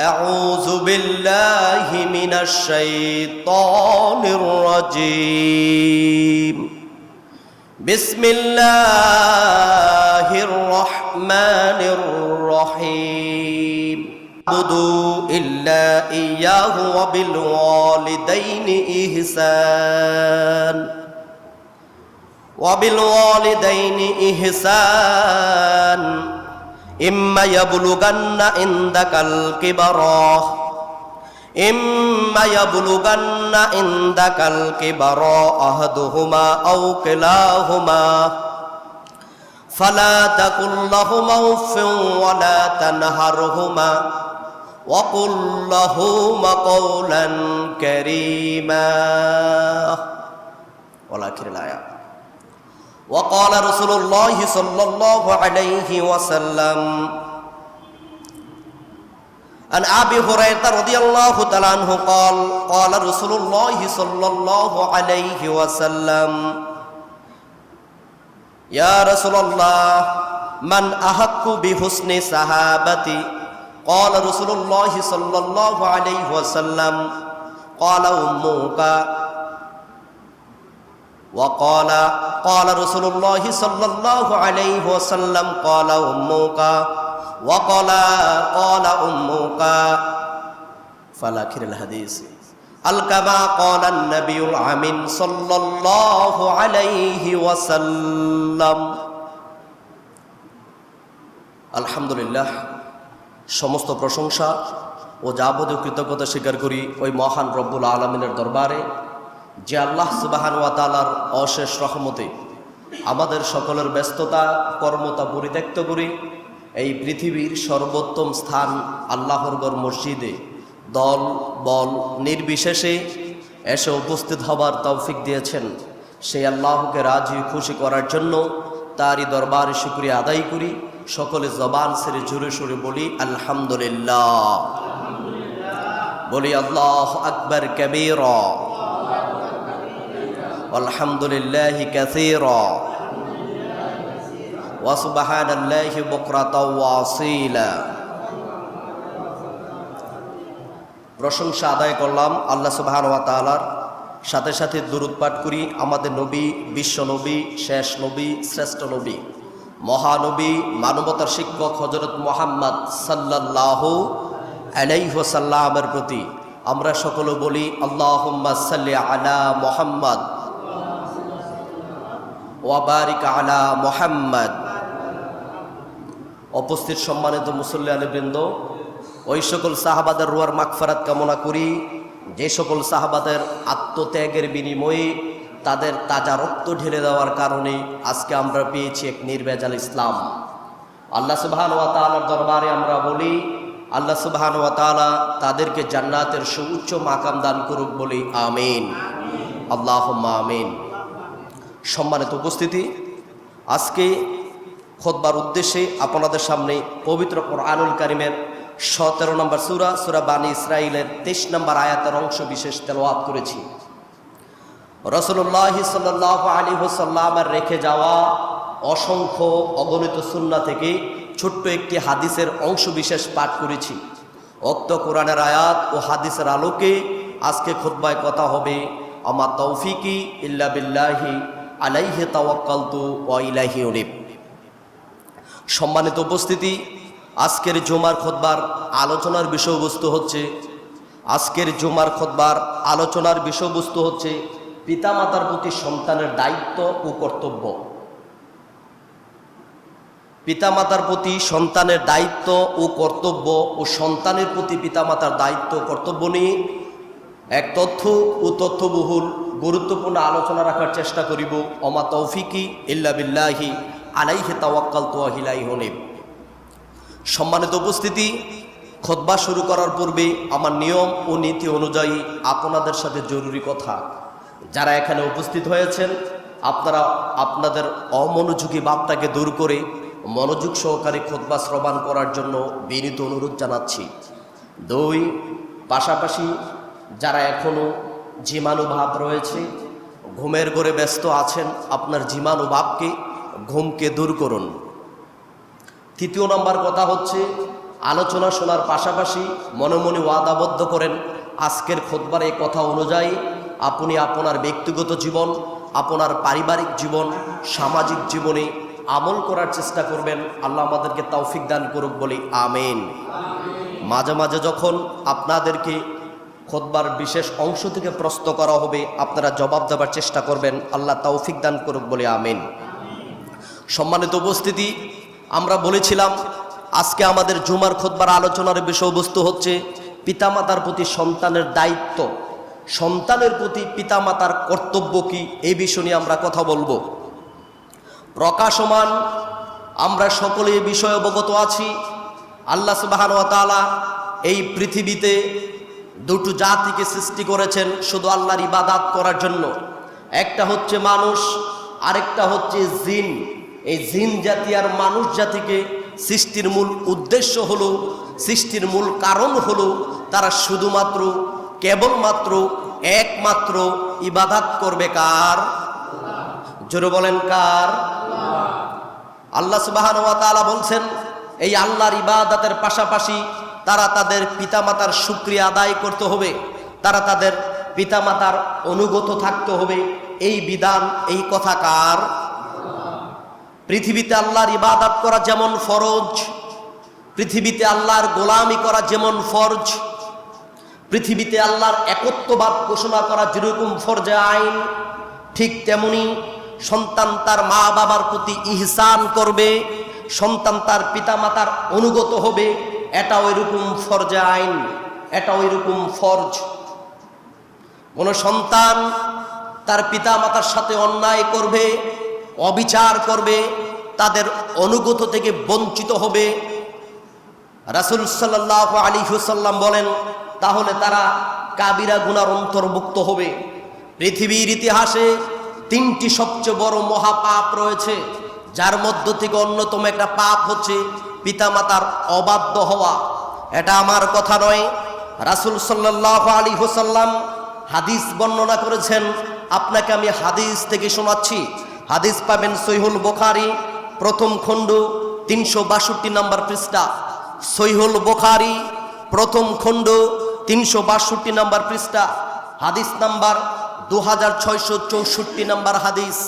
أعوذ بالله من الشيطان الرجيم. بسم الله الرحمن الرحيم. اعبدوا إلا إياه وبالوالدين إحسان. وبالوالدين إحسان. إما يبلغن عندك الكبر. إما يبلغن عندك الكبر أحدهما أو كلاهما. فلا تقل لهما أف ولا تنهرهما وقل لهما قولا كريما. والآخر الآيات وقال رسول الله صلى الله عليه وسلم عن ابي هريره رضي الله تعالى عنه قال قال رسول الله صلى الله عليه وسلم يا رسول الله من احق بحسن صحابتي قال رسول الله صلى الله عليه وسلم قال امك وقال قال رسول الله صلى الله عليه وسلم قال أمك وقال قال أمك فلاخر الحديث الكما قال النبي العمين صلى الله عليه وسلم আলহামদুলিল্লাহ সমস্ত প্রশংসা ও যাবতীয় কৃতজ্ঞতা স্বীকার করি ওই মহান রব্বুল আলমিনের দরবারে যে আল্লাহ সুবাহান ওয়াতালার অশেষ রহমতে আমাদের সকলের ব্যস্ততা, কর্মতা পরিত্যক্ত করি। এই পৃথিবীর সর্বোত্তম স্থান আল্লাহর গড় মসজিদে দল, বল নির্বিশেষে এসে উপস্থিত হবার তৌফিক দিয়েছেন। সেই আল্লাহকে রাজি খুশি করার জন্য তারই দরবারে শুক্রিয়া আদায় করি। সকলে জবান সেরে জুড়ে সুরে বলি, আলহামদুলিল্লাহ। বলি, আল্লাহ আকবর, কবির। والحمد لله كثيرا وسبحان الله بكرة واصيلا প্রশংসা আদায় করলাম আল্লাহ সুবাহান ওয়া তাআলার সাথে সাথে দুরুদ পাঠ করি আমাদের নবী বিশ্ব নবী শেষ নবী শ্রেষ্ঠ নবী মহানবী মানবতার শিক্ষক হজরত মোহাম্মদ সাল্লাহ আলাইহসাল্লামের প্রতি আমরা সকলে বলি আল্লাহ সাল্লি আলা মোহাম্মদ ওয়াবারিক আলা মোহাম্মদ। উপস্থিত সম্মানিত মুসল্লি আলীবৃন্দ ওই সকল সাহাবাদের রুয়ার মাগফারাত কামনা করি। যে সকল সাহাবাদের আত্মত্যাগের বিনিময়ে তাদের তাজা রক্ত ঢেলে দেওয়ার কারণে আজকে আমরা পেয়েছি এক নির্বেজাল ইসলাম। আল্লাহ সুবহান ওয়া তাআলার দরবারে আমরা বলি, আল্লাহ সুবহান ওয়া তাআলা তাদেরকে জান্নাতের সুউচ্চ মাকাম দান করুক বলি আমিন। আল্লাহ আমিন। সম্মানিত উপস্থিতি। আজকে খোদবার উদ্দেশ্যে আপনাদের সামনে পবিত্র কোরআনুল কারিমের সতেরো নম্বর সুরা সুরা বানী ইসরায়েলের তেইশ নম্বর আয়াতের অংশ বিশেষ তেলোয়াত করেছি। রসুল্লাহ সাল্লাহ আলী হোসাল্লামের রেখে যাওয়া অসংখ্য অগণিত সুন্না থেকে ছোট্ট একটি হাদিসের অংশ বিশেষ পাঠ করেছি। অক্ত কোরআনের আয়াত ও হাদিসের আলোকে আজকে খুদ্বায় কথা হবে আমার তৌফিকি ইল্লা বিল্লাহি আলাইহে তাওয়াক্কালতু ওয়া ইলাইহি উনিব। সম্মানিত উপস্থিতি, আজকের জুমার খোদবার আলোচনার বিষয়বস্তু হচ্ছে, আজকের জুমার খোদবার আলোচনার বিষয়বস্তু হচ্ছে পিতামাতার প্রতি সন্তানের দায়িত্ব ও কর্তব্য। পিতামাতার প্রতি সন্তানের দায়িত্ব ও কর্তব্য ও সন্তানের প্রতি পিতামাতার দায়িত্ব কর্তব্য নিয়ে এক তথ্য ও তথ্যবহুল গুরুত্বপূর্ণ আলোচনা রাখার চেষ্টা করিব। অমা তৌফিকি ইল্লা বিল্লাহি আলাইহে তাওয়াক্কাল তোয়াহিলাই হনিব। সম্মানিত উপস্থিতি, খোদবা শুরু করার পূর্বে আমার নিয়ম ও নীতি অনুযায়ী আপনাদের সাথে জরুরি কথা। যারা এখানে উপস্থিত হয়েছেন, আপনারা আপনাদের অমনোযোগী ভাবটাকে দূর করে মনোযোগ সহকারে খোদবা শ্রবণ করার জন্য বিনীত অনুরোধ জানাচ্ছি। দুই, পাশাপাশি যারা এখনও জীবাণুভাব রয়েছে। ঘুমের ঘরে ব্যস্ত আছেন। আপনার জীবাণুভাবকে ঘুমকে দূর করুন। তৃতীয় নম্বর কথা হচ্ছে, আলোচনা শোনার পাশাপাশি মনে মনে ওয়াদাবদ্ধ করেন। আজকের খোদবার এই কথা অনুযায়ী আপনি আপনার ব্যক্তিগত জীবন, আপনার পারিবারিক জীবন, সামাজিক জীবনে আমল করার চেষ্টা করবেন। আল্লাহ আমাদেরকে তৌফিক দান করুক বলি, আমেন। মাঝে মাঝে যখন আপনাদেরকে খোদবার বিশেষ অংশ থেকে প্রশ্ন করা হবে। আপনারা জবাব দেওয়ার চেষ্টা করবেন। আল্লাহ তৌফিক দান করুক বলে আমিন। সম্মানিত উপস্থিতি, আমরা বলেছিলাম, আজকে আমাদের জুমার খোদবার আলোচনার বিষয়বস্তু হচ্ছে পিতামাতার প্রতি সন্তানের দায়িত্ব। সন্তানের প্রতি পিতামাতার কর্তব্য কি? এই বিষয় নিয়ে আমরা কথা বলব। প্রকাশমান, আমরা সকলে বিষয়ে অবগত আছি। আল্লাহ সুবাহান তাআলা এই পৃথিবীতে দুটো জাতিকে সৃষ্টি করেছেন শুধু আল্লাহর ইবাদাত করার জন্য। একটা হচ্ছে মানুষ, আরেকটা হচ্ছে জিন। এই জিন জাতি আর মানুষ জাতিকে সৃষ্টির মূল উদ্দেশ্য হলো, সৃষ্টির মূল কারণ হলো তারা শুধুমাত্র, কেবলমাত্র, একমাত্র ইবাদাত করবে কার? জোরে বলেন কার? আল্লাহ তাআলা বলছেন, এই আল্লাহর ইবাদাতের পাশাপাশি তারা তাদের পিতামাতার সুক্রিয়া আদায় করতে হবে। তারা তাদের পিতামাতার অনুগত থাকতে হবে। এই বিধান, এই কথা কার? পৃথিবীতে আল্লাহর ইবাদত করা যেমন ফরজ, পৃথিবীতে আল্লাহর গোলামি করা যেমন ফরজ, পৃথিবীতে আল্লাহর একত্ববাদ ঘোষণা করা যেরকম ফরজে আইন, ঠিক তেমনি সন্তান তার মা বাবার প্রতি ইহসান করবে, সন্তান তার পিতামাতার অনুগত হবে এটা ওইরকম ফরজে আইন, এটা ওইরকম ফরজ। কোন সন্তান তার পিতামাতার সাথে অন্যায় করবে, অবিচার করবে, তাদের অনুগত থেকে বঞ্চিত হবে। রাসুল সাল্লাহ আলী হুসাল্লাম বলেন, তাহলে তারা কাবিরা গুনার অন্তর্ভুক্ত হবে। পৃথিবীর ইতিহাসে তিনটি সবচেয়ে বড় মহাপাপ রয়েছে, যার মধ্য থেকে অন্যতম একটা পাপ হচ্ছে পিতামাতার অবাধ্য হওয়া। এটা আমার কথা নয়। রাসুল সাল্লাহ আলী হুসাল্লাম হাদিস বর্ণনা করেছেন। আপনাকে আমি হাদিস থেকে শোনাচ্ছি। হাদিস পাবেন সৈহুল বোখারি, প্রথম খণ্ড, তিনশো বাষট্টি নম্বর পৃষ্ঠা। সৈহুল বোখারি, প্রথম খণ্ড, তিনশো বাষট্টি নম্বর পৃষ্ঠা। হাদিস নাম্বার দু হাজার ছয়শো চৌষট্টি নম্বর হাদিস।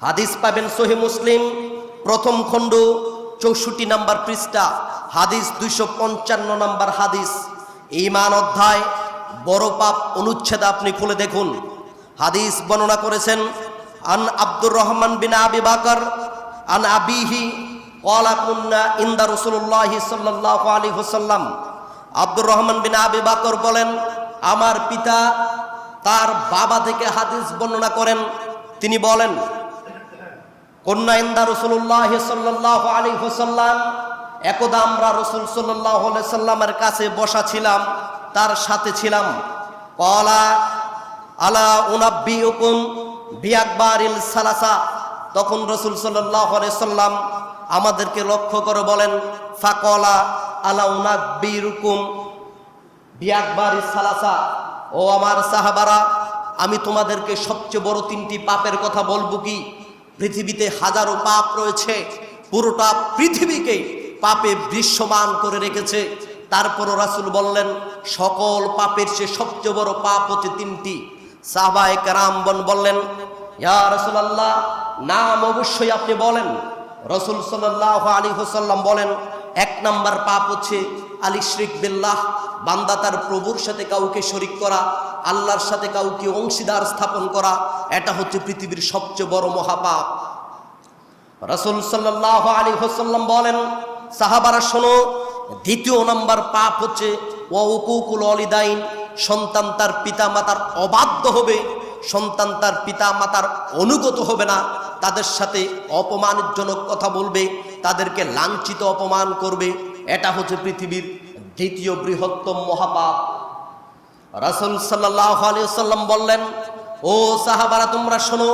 হাদিস পাবেন সহি মুসলিম, প্রথম খণ্ড চৌষট্টি নাম্বার পৃষ্ঠা, হাদিস দুইশো পঞ্চান্ন নম্বর হাদিস। ইমান অধ্যায়, বড় পাপ অনুচ্ছেদ আপনি খুলে দেখুন। হাদিস বর্ণনা করেছেন, আন আব্দুর রহমান বিন আবি বাকর, আন আবিহি কলা কুন্না ইন্দা রসুল্লাহ সাল্লাহ আলী হুসাল্লাম আব্দুর রহমান বিন আবি বাকর বলেন, আমার পিতা তার বাবা থেকে হাদিস বর্ণনা করেন। তিনি বলেন কন্যা ইন্দা রসুল্লাহ সাল্লাহ আলী হুসাল্লাম একদা আমরা রসুল সাল্লাহ সাল্লামের কাছে বসা ছিলাম, তার সাথে ছিলাম। কলা আলা উনাব্বি হুকুম বিয়াকবারিল সালাসা। তখন রসুল সাল্লাহ সাল্লাম আমাদেরকে লক্ষ্য করে বলেন, ফাকলা আলা উনাব্বি রুকুম বিয়াকবারি সালাসা। ও আমার সাহাবারা, আমি তোমাদেরকে সবচেয়ে বড় তিনটি পাপের কথা বলব কি? পৃথিবীতে হাজারো পাপ রয়েছে, পুরোটা পৃথিবীকে পাপে দৃশ্যমান করে রেখেছে। তারপরও রাসুল বললেন, সকল পাপের সে সবচেয়ে বড় পাপ হচ্ছে তিনটি। সাহবায় কারামবন বললেন, ইয়া নাম অবশ্যই আপনি বলেন। রসুল সাল্লাহ আলী হোসাল্লাম বলেন এক নাম্বার পাপ হচ্ছে আলী শ্রিক বিল্লাহ, বান্দা তার প্রভুর সাথে কাউকে শরিক করা, আল্লাহর সাথে কাউকে অংশীদার স্থাপন করা, এটা হচ্ছে পৃথিবীর সবচেয়ে বড় মহাপাপ। রসুল সাল্লাহ আলী হোসাল্লাম বলেন, সাহাবারা শোনো, দ্বিতীয় নাম্বার পাপ হচ্ছে ওকুকুল অলিদাইন সন্তান তার পিতা মাতার অবাধ্য হবে সন্তান তার পিতা মাতার অনুগত হবে না, তাদের সাথে অপমানজনক কথা বলবে, তাদেরকে লাঞ্ছিত অপমান করবে। এটা হচ্ছে পৃথিবীর দ্বিতীয় বৃহত্তম মহাপাপ। রাসুল সাল্লাহ সাল্লাম বললেন, ও সাহাবারা, তোমরা শোনো,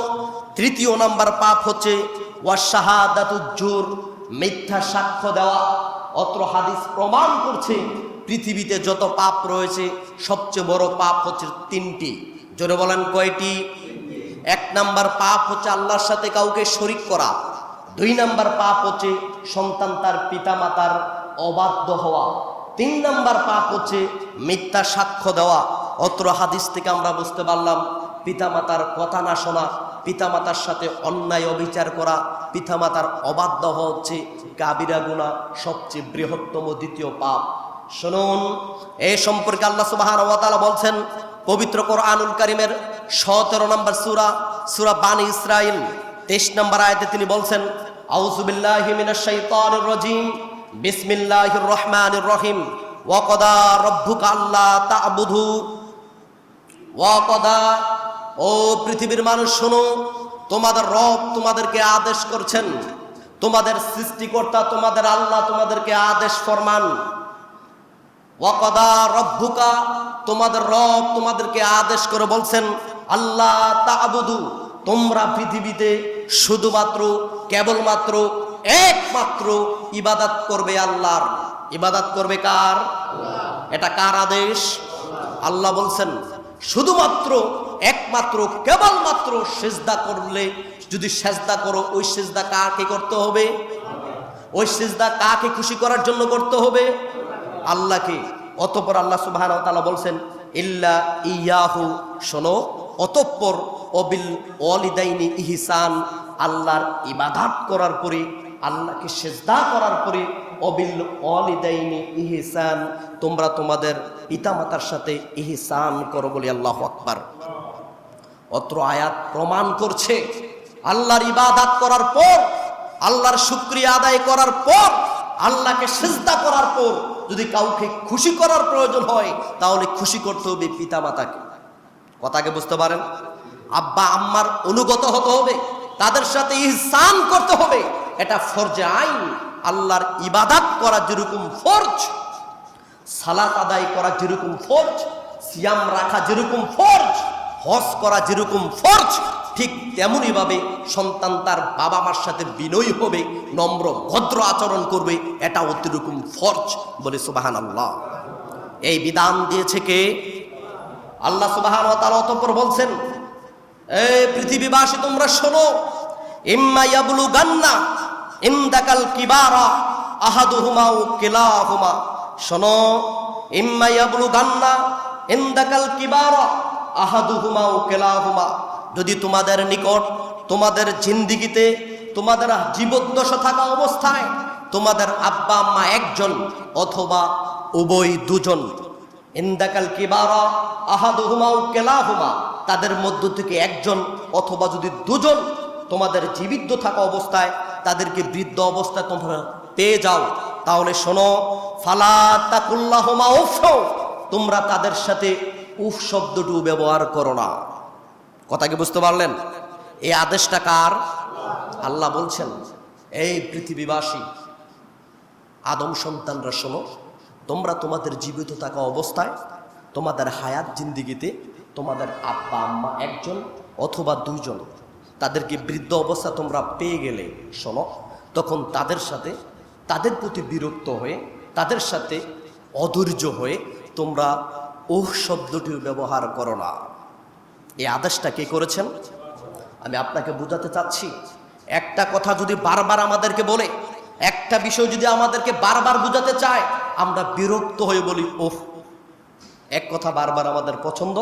তৃতীয় নাম্বার পাপ হচ্ছে ওয়াশাহাদাতুজ্জুর মিথ্যা সাক্ষ্য দেওয়া। অত্র হাদিস প্রমাণ করছে, পৃথিবীতে যত পাপ রয়েছে, সবচেয়ে বড় পাপ হচ্ছে তিনটি। জোরে বলেন কয়টি? এক নাম্বার পাপ হচ্ছে আল্লাহর সাথে কাউকে শরিক করা। দুই নাম্বার পাপ হচ্ছে সন্তান তার পিতা মাতার অবাধ্য হওয়া। তিন নাম্বার পাপ হচ্ছে মিথ্যা সাক্ষ্য দেওয়া। অত্র হাদিস থেকে আমরা বুঝতে পারলাম, পিতামাতার কথা না শোনা, পিতামাতার সাথে অন্যায় অবিচার করা, পিতামাতার অবাধ্য হচ্ছে কাবিরা গুণা সবচেয়ে বৃহত্তম দ্বিতীয় পাপ। শুনুন এই সম্পর্কে আল্লাহ সুবাহান বলছেন পবিত্র কোরআনুল কারিমের সতেরো নম্বর সুরা সুরা বানী ইসরাইল তেইশ নম্বর আয়তে তিনি বলছেন রহিম ওয়াকদা রব্বুকা আল্লাহ ওয়াকদা ও পৃথিবীর মানুষ শোনো, তোমাদের রব তোমাদেরকে আদেশ করছেন, তোমাদের সৃষ্টিকর্তা তোমাদের আল্লাহ তোমাদেরকে আদেশ ফরমান ওয়াকদা রব্বুকা, তোমাদের রব তোমাদেরকে আদেশ করে বলছেন আল্লাহ তাবুদু তোমরা পৃথিবীতে শুধুমাত্র, কেবলমাত্র একমাত্র ইবাদাত করবে আল্লাহর। ইবাদাত করবে কার? এটা কার আদেশ? আল্লাহ বলছেন, শুধুমাত্র একমাত্র, কেবলমাত্র সেজদা করলে, যদি সেজদা করো, ওই সেজদা কাকে করতে হবে? ওই সেজদা কাকে খুশি করার জন্য করতে হবে? আল্লাহকে, অতপর আল্লাহ সুবাহ বলছেন, ইল্লা ইয়াহু শোনো, অতঃপর, অবিল অলিদাইনি ইহিসান আল্লাহর ইবাদাত করার পরে, আল্লাহকে সেজদা করার পরে, অবিল অলিদাইনি ইহিসান তোমরা তোমাদের পিতামাতার সাথে ইহিসান করো বলি আল্লাহ আকবার। অত্র আয়াত প্রমাণ করছে, আল্লাহর ইবাদাত করার পর, আল্লাহর শুক্রিয়া আদায় করার পর, আল্লাহকে সেজদা করার পর যদি কাউকে খুশি করার প্রয়োজন হয়, তাহলে খুশি করতে হবে পিতা মাতাকে কথাকে বুঝতে পারেন? আব্বা, আম্মার অনুগত হতে হবে, তাদের সাথে ইহসান করতে হবে। এটা ফরজে আইন। আল্লাহর ইবাদাত করা যেরকম ফরজ, সালাত আদায় করা যেরকম ফরজ, সিয়াম রাখা যেরকম ফরজ, হজ করা যেরকম ফরজ ঠিক তেমনই ভাবে সন্তান তার বাবা মার সাথে বিনয়ী হবে, নম্র, ভদ্র আচরণ করবে, এটা অতিরকম ফরজ বলে সুবাহান আল্লাহ এই বিধান দিয়েছে কে? আল্লাহ সুবাহান তার অতপর বলছেন, এই পৃথিবীবাসী, তোমরা শোনো, ইম্মা ইয়াবলু গান্না ইমদাকাল কিবারা আহাদুহুমা ও কিলাহুমা। শোনো, ইম্মা ইয়াবলু গান্না ইমদাকাল কিবারা আহাদুহুমা ও কিলাহুমা। যদি তোমাদের নিকট, তোমাদের জিন্দিগিতে, তোমাদের জীবদ্দশা থাকা অবস্থায়, তোমাদের আব্বা আম্মা একজন অথবা উভয় দুজন, ইন্দাকাল কিবারা, আহাদুহুমা ও কেলাহুমা, তাদের মধ্য থেকে একজন অথবা যদি দুজন তোমাদের জীবিত থাকা অবস্থায়, তাদেরকে বৃদ্ধ অবস্থায় তোমরা পেয়ে যাও, তাহলে শোনো, ফালা তাকুল্লাহমা উফ তোমরা তাদের সাথে উফ শব্দটু ব্যবহার করো না। কথা কি বুঝতে পারলেন? এই আদেশটা কার? আল্লাহ বলছেন, এই পৃথিবীবাসী, আদম সন্তানরা শোনো, তোমরা তোমাদের জীবিত থাকা অবস্থায় তোমাদের হায়াত জিন্দিগিতে তোমাদের আব্বা, আম্মা একজন অথবা দুইজন, তাদেরকে বৃদ্ধ অবস্থা তোমরা পেয়ে গেলে শোনো, তখন তাদের সাথে, তাদের প্রতি বিরক্ত হয়ে, তাদের সাথে অধৈর্য হয়ে তোমরা ওহ শব্দটিও ব্যবহার করো না। এই আদেশটা কে করেছেন? আমি আপনাকে বোঝাতে চাচ্ছি, একটা কথা যদি বারবার আমাদেরকে বলে, একটা বিষয় যদি আমাদেরকে বারবার বোঝাতে চায়, আমরা বিরক্ত হয়ে বলি ওহ এক কথা বারবার আমাদের পছন্দ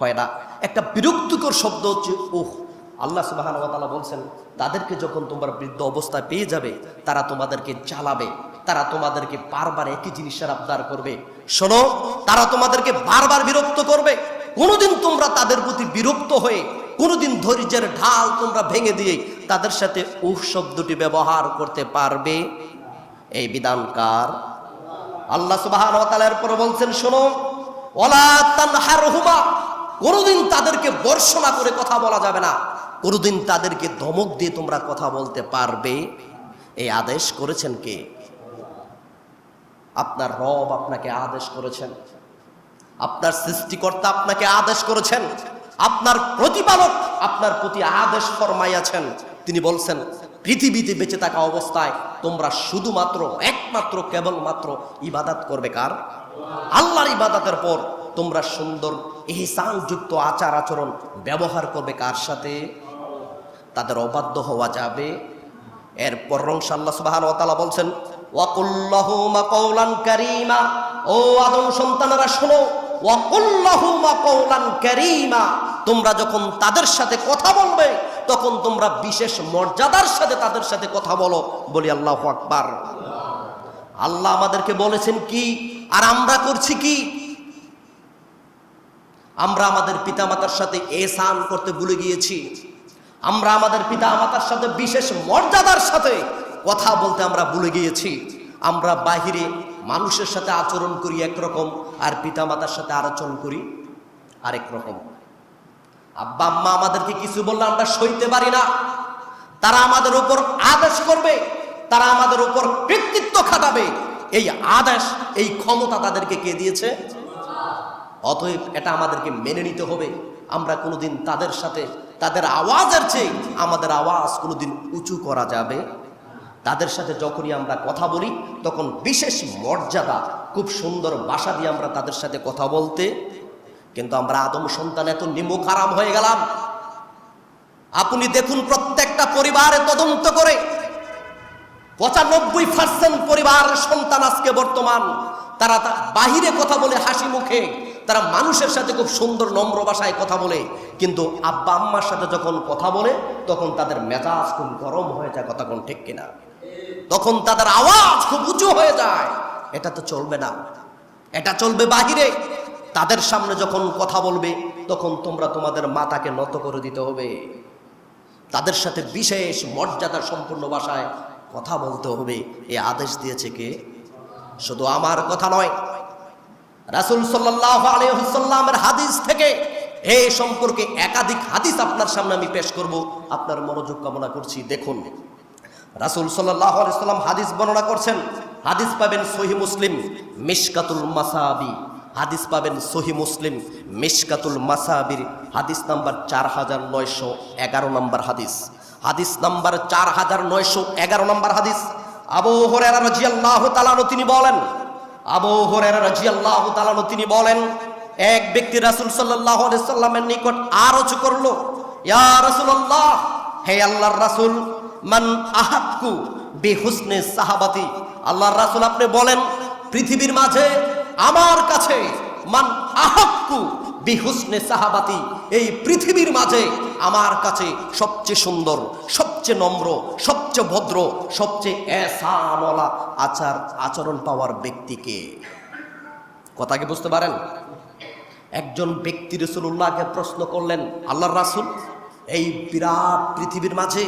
হয় না। একটা বিরক্তিকর শব্দ হচ্ছে ওহ আল্লাহ সুবাহান বলছেন, তাদেরকে যখন তোমরা বৃদ্ধ অবস্থায় পেয়ে যাবে, তারা তোমাদেরকে জ্বালাবে, তারা তোমাদেরকে বারবার একই জিনিসের আবদার করবে। শোনো, তারা তোমাদেরকে বারবার বিরক্ত করবে কোনোদিন তোমরা তাদের প্রতি বিরক্ত হয়ে, কোনোদিন ধৈর্যের ঢাল তোমরা ভেঙে দিয়ে তাদের সাথে উহ শব্দটি ব্যবহার করতে পারবে? এই বিধানকার আল্লাহ সুবাহান পরে বলছেন, শোনো কোনোদিন তাদেরকে বর্ষণা করে কথা বলা যাবে না। কোনোদিন তাদেরকে ধমক দিয়ে তোমরা কথা বলতে পারবে? এই আদেশ করেছেন কে? আপনার রব আপনাকে আদেশ করেছেন। আপনার সৃষ্টিকর্তা আপনাকে আদেশ করেছেন। আপনার প্রতিপালক আপনার প্রতি আদেশ ফরমাইয়াছেন। তিনি বলছেন, পৃথিবীতে বেঁচে থাকা অবস্থায় তোমরা শুধুমাত্র, একমাত্র, কেবলমাত্র ইবাদাত করবে কার? আল্লাহর ইবাদাতের পর তোমরা সুন্দর এই এহসানযুক্ত আচার আচরণ ব্যবহার করবে কার সাথে? তাদের অবাধ্য হওয়া যাবে। এর এরপর রংসাল্লাহ সুবাহ বলছেন, ওয়াকুল্লাহুমা কওলান কারীমা। ও আদম সন্তানেরা শোনো তোমরা যখন তাদের সাথে কথা বলবে, তখন তোমরা বিশেষ মর্যাদার সাথে তাদের সাথে কথা বলো। বলি আল্লাহ আকবার। আল্লাহ আমাদেরকে বলেছেন কি? আর আমরা করছি কি? আমরা আমাদের পিতামাতার সাথে এসান করতে ভুলে গিয়েছি। আমরা আমাদের পিতা মাতার সাথে বিশেষ মর্যাদার সাথে কথা বলতে আমরা ভুলে গিয়েছি। আমরা বাহিরে মানুষের সাথে আচরণ করি একরকম, আর পিতা মাতার সাথে আচরণ করি আরেক রকম আব্বা, আম্মা আমাদেরকে কিছু বললে আমরা সইতে পারি না। তারা আমাদের উপর আদেশ করবে, তারা আমাদের উপর কৃতিত্ব খাটাবে। এই আদেশ, এই ক্ষমতা তাদেরকে কে দিয়েছে? অতএব এটা আমাদেরকে মেনে নিতে হবে। আমরা কোনোদিন তাদের সাথে, তাদের আওয়াজের চেয়ে আমাদের আওয়াজ কোনোদিন উঁচু করা যাবে তাদের সাথে যখনই আমরা কথা বলি, তখন বিশেষ মর্যাদা, খুব সুন্দর ভাষা দিয়ে আমরা তাদের সাথে কথা বলতে। কিন্তু আমরা আদম সন্তান এত নিমুখ আরাম হয়ে গেলাম। আপনি দেখুন প্রত্যেকটা পরিবারে তদন্ত করে। পঁচানব্বই পার্সেন্ট পরিবার সন্তান আজকে বর্তমান। তারা বাহিরে কথা বলে হাসি মুখে। তারা মানুষের সাথে খুব সুন্দর নম্র ভাষায় কথা বলে। কিন্তু আব্বা আম্মার সাথে যখন কথা বলে, তখন তাদের মেজাজ খুব গরম হয়ে যায়, কথা কোন ঠিক কিনা। তখন তাদের আওয়াজ খুব উঁচু হয়ে যায়। এটা তো চলবে না। এটা চলবে বাহিরে। তাদের সামনে যখন কথা বলবে, তখন তোমরা তোমাদের মাতাকে নত করে দিতে হবে। তাদের সাথে বিশেষ মর্যাদা সম্পূর্ণ ভাষায় কথা বলতে হবে। এ আদেশ দিয়েছে কে? শুধু আমার কথা নয়। রাসুল আলহিসাল্লামের হাদিস থেকে এ সম্পর্কে একাধিক হাদিস আপনার সামনে আমি পেশ করব। আপনার মনোযোগ কামনা করছি। দেখুন। রাসুল সাল্লাহ আলাইসাল্লাম হাদিস বর্ণনা করছেন, হাদিস পাবেন সহি মুসলিম মিশকাতুল মাসাবি। হাদিস পাবেন সহি মুসলিম মিশকাতুল মাসাবির হাদিস নাম্বার চার হাজার নয়শো এগারো নম্বর হাদিস। হাদিস নাম্বার চার হাজার নয়শো এগারো নম্বর হাদিস। আবু হরেরা রাজিয়াল্লাহ তালানো তিনি বলেন, আবু হরেরা রাজিয়াল্লাহ তালানো তিনি বলেন, এক ব্যক্তি রাসুল সাল্লাহ সাল্লামের নিকট আরজ করল, ইয়া রাসুল্লাহ হে আল্লাহর রাসুল মান আহাক্কু বেহুসনে সাহাবাতি। আল্লাহর রাসুল আপনি বলেন, পৃথিবীর মাঝে আমার কাছে মান আহাক্কু বিহুসনে সাহাবাতি, এই পৃথিবীর মাঝে আমার কাছে সবচেয়ে সুন্দর, সবচেয়ে নম্র, সবচেয়ে ভদ্র, সবচেয়ে এসামলা আচার, আচরণ পাওয়ার ব্যক্তিকে। কথা কি বুঝতে পারেন? একজন ব্যক্তি রসুল্লাহকে প্রশ্ন করলেন, আল্লাহর রাসুল, এই বিরাট পৃথিবীর মাঝে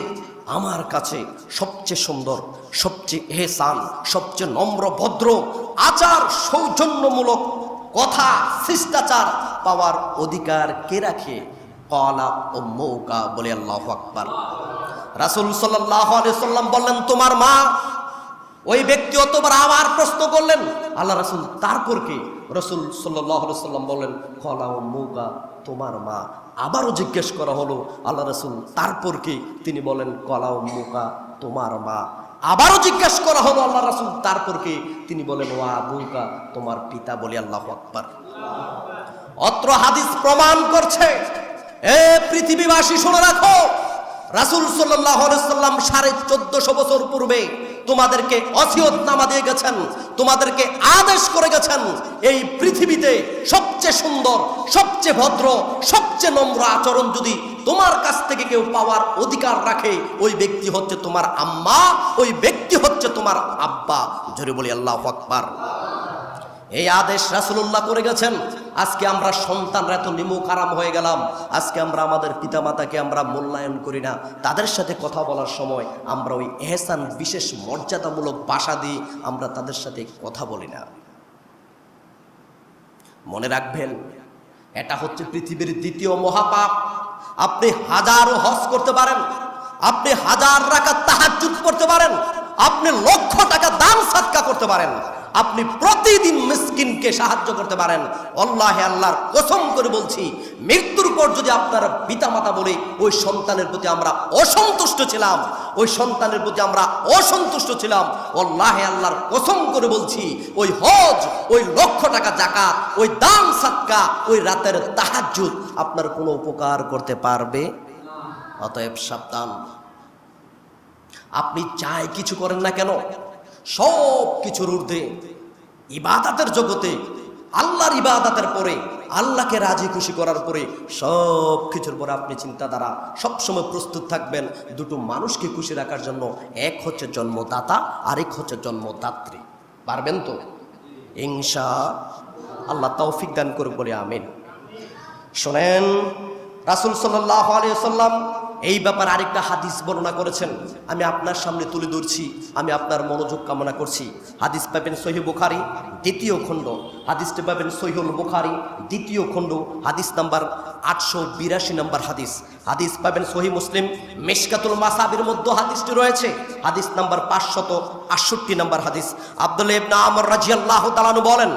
আমার কাছে সবচেয়ে সুন্দর, সবচেয়ে এহসান, সবচেয়ে নম্র, ভদ্র, আচার সৌজন্যমূলক কথা, শিষ্টাচার পাওয়ার অধিকার কে রাখে? কলা ও মৌকা বলে আল্লাহ আকবার। রাসুল সাল্লাহ সাল্লাম বললেন, তোমার মা ওই ব্যক্তি অতবার আবার প্রশ্ন করলেন। আল্লাহ রাসুল তারপর কি? রসুল সাল্লাহ সাল্লাম বললেন কলা ও মৌকা তোমার মা। আবারও জিজ্ঞেস করা হলো, আল্লাহ রসুল, তারপর কি? তিনি বলেন কলা ও মৌকা, তোমার মা। আবারও জিজ্ঞেস করা হলো, আল্লাহ রাসুল, তারপর কি? তিনি বলেন, ওয়া বুকা তোমার পিতা। বলি, আল্লাহ আকবার। অত্র হাদিস প্রমাণ করছে, এ পৃথিবীবাসী শুনে রাখো, রাসুল সাল্লাহ সাল্লাম সাড়ে চোদ্দশো বছর পূর্বে তোমাদেরকে অসিয়ত নামা দিয়ে গেছেন, তোমাদেরকে আদেশ করে গেছেন, এই পৃথিবীতে সবচেয়ে সুন্দর, সবচেয়ে ভদ্র, সবচেয়ে নম্র আচরণ যদি তোমার কাছ থেকে কেউ পাওয়ার অধিকার রাখে, ওই ব্যক্তি হচ্ছে তোমার আম্মা, ওই ব্যক্তি হচ্ছে তোমার আব্বা। জোরে বলি, আল্লাহ আকবার। এই আদেশ রাসুল্লাহ করে গেছেন। আজকে আমরা সন্তানরা এত নিমুখ হয়ে গেলাম। আজকে আমরা আমাদের পিতামাতাকে আমরা মূল্যায়ন করি না। তাদের সাথে কথা বলার সময় আমরা ওই এহসান বিশেষ মর্যাদামূলক বাসা দিয়ে আমরা তাদের সাথে কথা বলি না। মনে রাখবেন, এটা হচ্ছে পৃথিবীর দ্বিতীয় মহাপাপ। আপনি হাজারো হজ করতে পারেন, আপনি হাজার টাকা তাহাজুদ করতে পারেন, আপনি লক্ষ টাকা দান সাদকা করতে পারেন। আপনি প্রতিদিন মিসকিনকে সাহায্য করতে পারেন। আল্লাহ আল্লাহর কসম করে বলছি, মৃত্যুর পর যদি আপনার পিতামাতা বলে, ওই সন্তানের প্রতি আমরা অসন্তুষ্ট ছিলাম, ওই সন্তানের প্রতি আমরা অসন্তুষ্ট ছিলাম, আল্লাহ আল্লাহর কসম করে বলছি, ওই হজ, ওই লক্ষ টাকা জাকাত ওই দান সাক্কা ওই রাতের তাহাজুদ আপনার কোনো উপকার করতে পারবে? অতএব সাবধান। আপনি চাই কিছু করেন না কেন? সব কিছুর ঊর্ধ্বে। ইবাদাতের জগতে, আল্লাহর ইবাদাতের পরে, আল্লাহকে রাজি খুশি করার পরে সব কিছুর পরে আপনি চিন্তাধারা সবসময় প্রস্তুত থাকবেন। দুটো মানুষকে খুশি রাখার জন্য এক হচ্ছে জন্মদাতা, আরেক হচ্ছে জন্মদাত্রী। পারবেন তো? ইংসা আল্লাহ তৌফিক দান করে বলে আমিন। শোনেন, রাসুল সাল্লাহ আলিয়াল্লাম এই ব্যাপার আরেকটা হাদিস বর্ণনা করেছেন। আমি আপনার সামনে তুলে ধরছি, আমি আপনার মনোযোগ কামনা করছি। হাদিস পাবেন সহি বুখারি, দ্বিতীয় খণ্ড। হাদিসটি পাবেন সহিউল বুখারি, দ্বিতীয় খণ্ড, হাদিস নাম্বার আটশো বিরাশি নম্বর হাদিস। হাদিস পাবেন সহি মুসলিম, মেশকাতুল মাসাবির মধ্যে হাদিসটি রয়েছে। হাদিস নাম্বার পাঁচশত আটষট্টি নম্বর হাদিস। আব্দুল ইবনে আমর রাজিয়াল্লাহ তালানু বলেন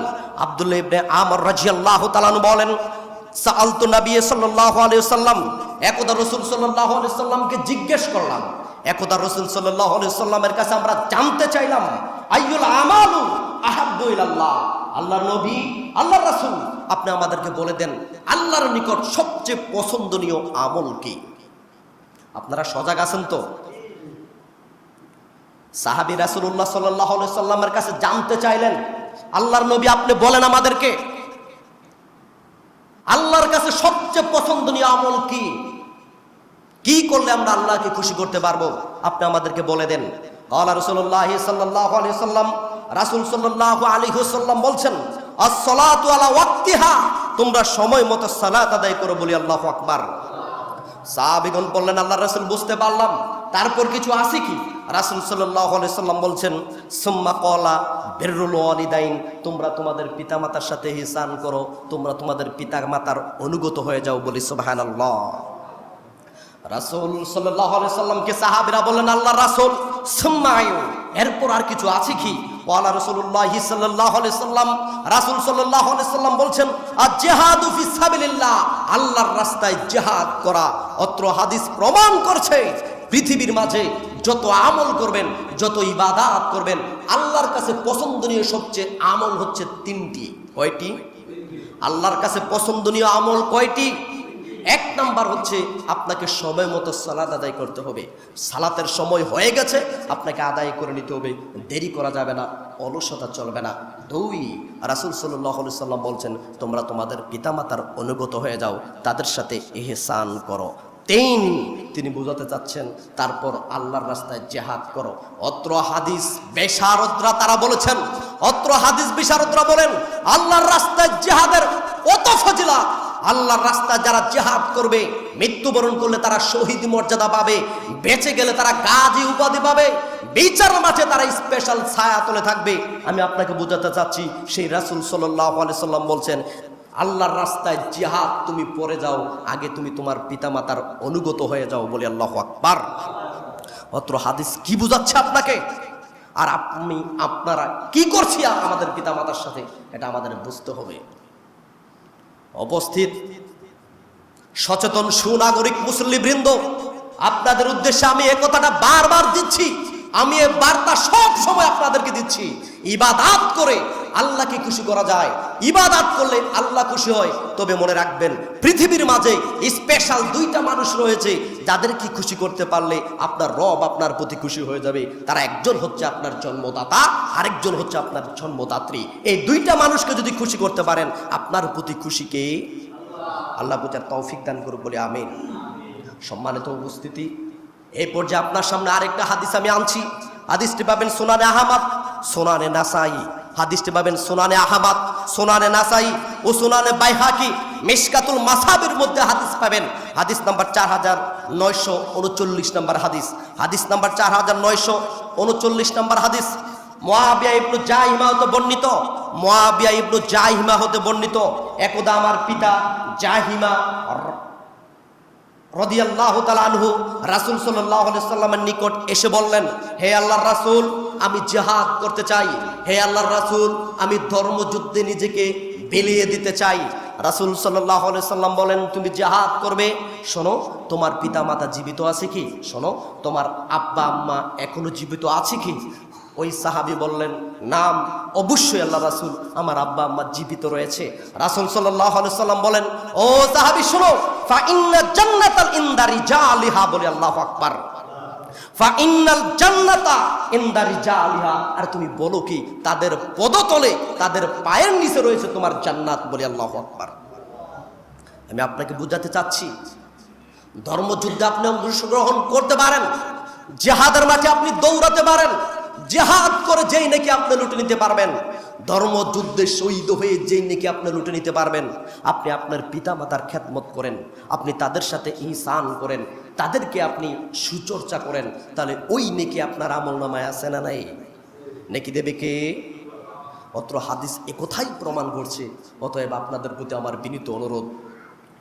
আব্দুল ইবনে আমর রাজিয়াল্লাহ তালানু বলেন সাআলতু নবী সাল্লাল্লাহু আলাইহি সাল্লাম একদা রাসূল সাল্লাল্লাহু আলাইহি সাল্লামকে জিজ্ঞেস করলাম, একদা রাসূল সাল্লাল্লাহু আলাইহি সাল্লামের কাছে আমরা জানতে চাইলাম, আইয়ুল আমালু আহাব্বু ইলাল্লাহ, আল্লাহর নবী, আল্লাহর রাসূল, আপনি আমাদেরকে বলে দেন, আল্লাহর নিকট সবচেয়ে পছন্দনীয় আমল কি? আপনারা সজাগ আছেন তো? সাহাবী রাসূলুল্লাহ সাল্লাল্লাহু আলাইহি সাল্লামের কাছে জানতে চাইলেন, আল্লাহর নবী আপনি বলেন আমাদেরকে আল্লাহর কাছে সবচেয়ে পছন্দনীয় আমল কি? কি করলে আমরা আল্লাহকে খুশি করতে পারব? আপনি আমাদেরকে বলে দেন। আল্লাহ রসুল্লাহ সাল্লাম রাসুল সাল্লাহ আলী সাল্লাম বলছেন, আসসালাতু আলা ওয়াক্তিহা তোমরা সময় মতো সালাত আদায় করো বলি আল্লাহ আকবার। সাহাবিগণ বললেন আল্লাহ রাসুল, বুঝতে পারলাম। তারপর কিছু আছে কি? রাসুল সাল্লাম বলছেন, সুম্মা কলা বেরুল ওয়ালিদাইন, তোমরা তোমাদের পিতামাতার সাথে হিসান করো, তোমরা তোমাদের পিতা মাতার অনুগত হয়ে যাও বলি সুবাহান আল্লাহ রাসুল সাল্লামকে সাহাবিরা বললেন আল্লাহ রাসুল এরপর আর কিছু আছে কি? ওয়ালা বলছেন আর জেহাদু আল্লাহর রাস্তায় জেহাদ করা অত্র হাদিস প্রমাণ করছে পৃথিবীর মাঝে যত আমল করবেন, যত ইবাদাত করবেন, আল্লাহর কাছে পছন্দনীয় সবচেয়ে আমল হচ্ছে তিনটি। কয়টি? আল্লাহর কাছে পছন্দনীয় আমল কয়টি? এক নাম্বার হচ্ছে আপনাকে সময় মতো সালাদ আদায় করতে হবে। সালাতের সময় হয়ে গেছে, আপনাকে আদায় করে নিতে হবে। দেরি করা যাবে না, অলসতা চলবে না। দুই, রাসুল সাল্লাহ সাল্লাম বলছেন, তোমরা তোমাদের পিতামাতার অনুগত হয়ে যাও, তাদের সাথে এহসান করো। তিন তিনি বোঝাতে চাচ্ছেন, তারপর আল্লাহর রাস্তায় জেহাদ করো। অত্র হাদিস বেশারদরা তারা বলেছেন, অত্র হাদিস বিশারদরা বলেন, আল্লাহর রাস্তায় জেহাদের অত ফজিলা আল্লাহর রাস্তায় যারা জেহাদ করবে, মৃত্যুবরণ করলে তারা শহীদ মর্যাদা পাবে, বেঁচে গেলে তারা গাজী উপাধি পাবে, বিচার মাঠে তারা স্পেশাল ছায়া তুলে থাকবে। আমি আপনাকে বোঝাতে চাচ্ছি, সেই রাসুল সাল্লাহ সাল্লাম বলছেন আল্লাহর রাস্তায় জিহাদ তুমি পরে যাও, আগে তুমি তোমার পিতামাতার অনুগত হয়ে যাও বলে আল্লাহ আকবার। অত্র হাদিস কি বুঝাচ্ছে আপনাকে? আর আপনি, আপনারা কি করছি আমাদের পিতামাতার সাথে? এটা আমাদের বুঝতে হবে। উপস্থিত সচেতন সুনাগরিক মুসল্লিবৃন্দ আপনাদের উদ্দেশ্যে আমি এ কথাটা বারবার দিচ্ছি। আমি এ বার্তা সব সময় আপনাদেরকে দিচ্ছি। ইবাদাত করে আল্লাহকে খুশি করা যায়। ইবাদাত করলে আল্লাহ খুশি হয়। তবে মনে রাখবেন, পৃথিবীর মাঝে স্পেশাল দুইটা মানুষ রয়েছে, যাদেরকে খুশি করতে পারলে আপনার রব আপনার প্রতি খুশি হয়ে যাবে। তারা একজন হচ্ছে আপনার জন্মদাতা, আরেকজন হচ্ছে আপনার জন্মদাত্রী। এই দুইটা মানুষকে যদি খুশি করতে পারেন, আপনার প্রতি খুশিকে আল্লাহ বুঝার তৌফিক দান করুক বলে আমিন। সম্মানিত উপস্থিতি, এই পর্যায়ে আপনার সামনে আরেকটা হাদিস আমি আনছি। হাদিসটি পাবেন সোনানে আহমাদ, সোনানে নাসাই। হাদিসটি পাবেন সোনানে আহমাদ, সোনানে নাসাই ও সোনানে বাইহাকি মিশকাতুল মাসাবের মধ্যে হাদিস পাবেন। হাদিস নাম্বার চার হাজার নয়শো উনচল্লিশ নম্বর হাদিস। হাদিস নাম্বার চার হাজার নয়শো উনচল্লিশ নম্বর হাদিস। মোয়াবিয়া ইবনু জাহিমা হতে বর্ণিত। মোয়াবিয়া ইবনু জাহিমা হতে বর্ণিত। একদা আমার পিতা জাহিমা রদিয়াল্লাহ আনহু রাসুল সাল্লাহ সাল্লামের নিকট এসে বললেন, হে আল্লাহর রাসুল, আমি জেহাদ করতে চাই। হে আল্লাহর রাসুল, আমি ধর্মযুদ্ধে নিজেকে বিলিয়ে দিতে চাই। রাসুল সাল্লাহ সাল্লাম বলেন, তুমি জেহাদ করবে? শোনো, তোমার পিতা মাতা জীবিত আছে কি? শোনো, তোমার আব্বা আম্মা এখনও জীবিত আছে কি? ওই সাহাবি বললেন, নাম অবশ্যই আল্লাহ রাসুল, আমার আব্বা আম্মা জীবিত রয়েছে। রাসুল সাল্লাহ সাল্লাম বলেন, ও সাহাবি, শোনো জান্নাতাল ইনদারি জালিহা বলে আল্লাহ আকবার। আর তুমি বলো কি, তাদের পদতলে, তাদের পায়ের নিচে রয়েছে তোমার জান্নাত, বলে আল্লাহু আকবার। আমি আপনাকে বুঝাতে চাচ্ছি, ধর্মযুদ্ধে আপনি অংশগ্রহণ করতে পারেন, জেহাদের মাঠে আপনি দৌড়াতে পারেন জেহাদ করে যেই নাকি আপনি লুটে নিতে পারবেন। ধর্মযুদ্ধে শহীদ হয়ে যেই নাকি আপনি লুটে নিতে পারবেন। আপনি আপনার পিতা মাতার খ্যাতমত করেন, আপনি তাদের সাথে ইহসান করেন, তাদেরকে আপনি সুচর্চা করেন, তাহলে ওই নেকি আপনার আমল নামায় আছে না নাই? নেকি দেবে কে? অত্র হাদিস একথাই প্রমাণ করছে? অতএব আপনাদের প্রতি আমার বিনীত অনুরোধ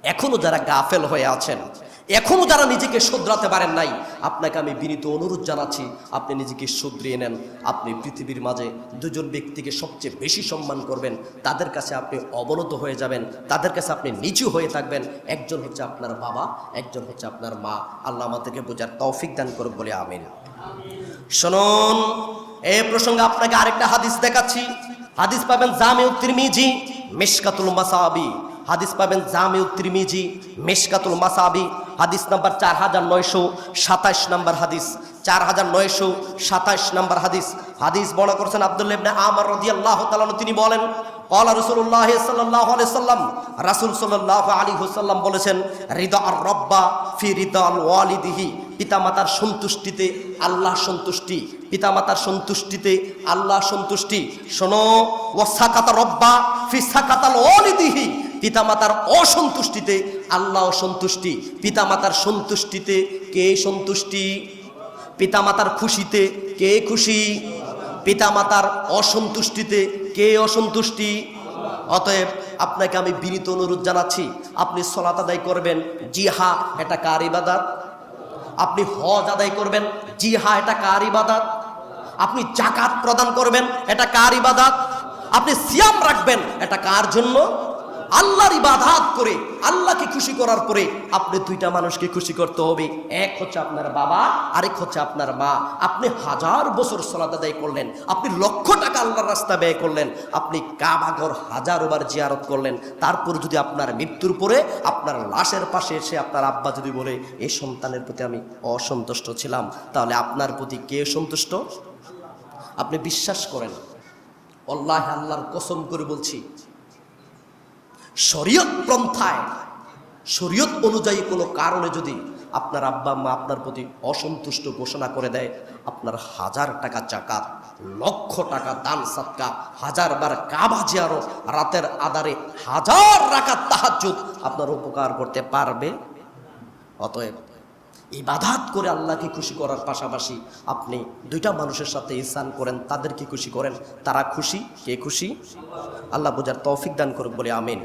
এখনও যারা গাফেল হয়ে আছেন, এখনও যারা নিজেকে শুধরাতে পারেন নাই, আপনাকে আমি বিনীত অনুরোধ জানাচ্ছি, আপনি নিজেকে শুধরিয়ে নেন। আপনি পৃথিবীর মাঝে দুজন ব্যক্তিকে সবচেয়ে বেশি সম্মান করবেন, তাদের কাছে আপনি অবনত হয়ে যাবেন, তাদের কাছে আপনি নিচু হয়ে থাকবেন। একজন হচ্ছে আপনার বাবা, একজন হচ্ছে আপনার মা। আল্লাহ আমাদেরকে বোঝার তৌফিক দান করুক বলে আমিন। শুনুন এই প্রসঙ্গে আপনাকে আরেকটা হাদিস দেখাচ্ছি। হাদিস পাবেন জামিউ তিরমিজি, মিশকাতুল মাসাবি। হাদিস পাবেন জামিউ ত্রিমিজি, মেশকাতুল মাসাবি, হাদিস নাম্বার চার হাজার নয়শো সাতাশ নাম্বার হাদিস চার হাজার নয়শো সাতাশ নাম্বার হাদিস। হাদিস বড় করছেন আবদুল্লেবনে আমার রদিয়াল্লাহ তালন তিনি বলেন কলা রসুল্লাহ সাল্লাহ সাল্লাম রাসুল সাল্লাহ আলী হুসাল্লাম বলেছেন হৃদয় আর রব্বা ফি হৃদা আল ওয়ালিদিহি, পিতামাতার সন্তুষ্টিতে আল্লাহ সন্তুষ্টি, পিতামাতার সন্তুষ্টিতে আল্লাহ সন্তুষ্টি। শোনো ও সাকাতা রব্বা ফি সাকাতাল ওয়ালিদিহি পিতামাতার অসন্তুষ্টিতে, আল্লাহ সন্তুষ্টি পিতামাতার সন্তুষ্টিতে কে সন্তুষ্টি? পিতামাতার খুশিতে কে খুশি? পিতামাতার অসন্তুষ্টিতে কে অসন্তুষ্টি? অতএব আপনাকে আমি বিনীত অনুরোধ জানাচ্ছি, আপনি সলাত আদায় করবেন জি হা এটা কার ইবাদাত? আপনি হজ আদায় করবেন জি হা এটা কার ইবাদাত? আপনি জাকাত প্রদান করবেন, এটা কার ইবাদাত? আপনি সিয়াম রাখবেন, এটা কার জন্য? আল্লাহর ইবাদাত করে, আল্লাহকে খুশি করার পরে আপনি দুইটা মানুষকে খুশি করতে হবে। এক হচ্ছে আপনার বাবা, আরেক হচ্ছে আপনার মা। আপনি হাজার বছর সলাত আদায় করলেন, আপনি লক্ষ টাকা আল্লাহর রাস্তা ব্যয় করলেন, আপনি কাবাঘর হাজার বার জিয়ারত করলেন। তারপর যদি আপনার মৃত্যুর পরে আপনার লাশের পাশে এসে আপনার আব্বা যদি বলে এই সন্তানের প্রতি আমি অসন্তুষ্ট ছিলাম তাহলে আপনার প্রতি কে সন্তুষ্ট? আপনি বিশ্বাস করেন। আল্লাহ আল্লাহর কসম করে বলছি শরীয়ত পন্থায়, শরীয়ত অনুযায়ী কোনো কারণে যদি আপনার আব্বা মা আপনার প্রতি অসন্তুষ্ট ঘোষণা করে দেয়, আপনার হাজার টাকা চাকাত লক্ষ টাকা দান সাতকা হাজার বার কাবা জিয়ারো রাতের আধারে হাজার রাখা তাহাজ্জুদ আপনার উপকার করতে পারবে? অতএব ইবাদাত করে আল্লাহকে খুশি করার পাশাপাশি আপনি দুইটা মানুষের সাথে ইসান করেন, তাদেরকে খুশি করেন। তারা খুশি, কে খুশি? আল্লাহ বোঝার তৌফিক দান করুক বলে আমিন।